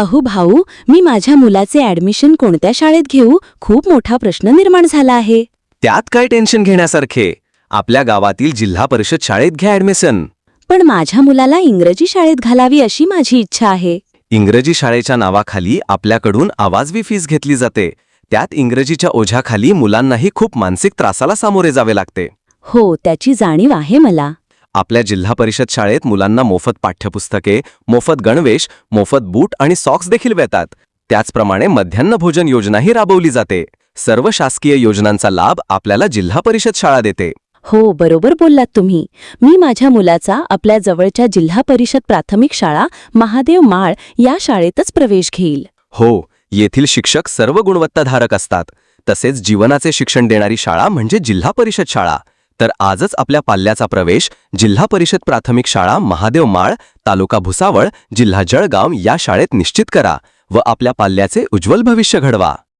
अहो भाऊ मी माझ्या मुलाचे ऍडमिशन कोणत्या शाळेत घेऊ? खूप मोठा प्रश्न निर्माण झाला आहे. त्यात काय टेन्शन घेण्यासारखे? आपल्या गावातील जिल्हा परिषद शाळेत घ्या ऍडमिशन पण माझ्या मुलाला इंग्रजी शाळेत घालावी अशी माझी इच्छा आहे. इंग्रजी शाळेच्या नावाखाली आपल्याकडून आवाजवी फीस घेतली जाते. त्यात इंग्रजीच्या ओझ्याखाली मुलांनाही खूप मानसिक त्रासाला सामोरे जावे लागते. हो त्याची जाणीव आहे मला. आपल्या जिल्हा परिषद शाळेत मुलांना मोफत पाठ्यपुस्तके मोफत गणवेश मोफत बूट आणि सॉक्स देखील मिळतात. त्याचप्रमाणे मध्यान्ह भोजन योजनाही राबवली जाते. सर्व शासकीय योजनांचा लाभ आपल्याला जिल्हा परिषद शाळा देते. हो बरोबर बोललात तुम्ही. मी माझ्या मुलाचा आपल्या जवळच्या जिल्हा परिषद प्राथमिक शाळा महादेव माळ या शाळेतच प्रवेश घेईल. हो येथील शिक्षक सर्व गुणवत्ताधारक असतात. तसेच जीवनाचे शिक्षण देणारी शाळा म्हणजे जिल्हा परिषद शाळा. तर आजच आपल्या पाल्याचा प्रवेश जिल्हा परिषद प्राथमिक शाळा महादेव माळ तालुका भुसावळ जिल्हा जळगाव या शाळेत निश्चित करा व आपल्या पाल्याचे उज्ज्वल भविष्य घडवा.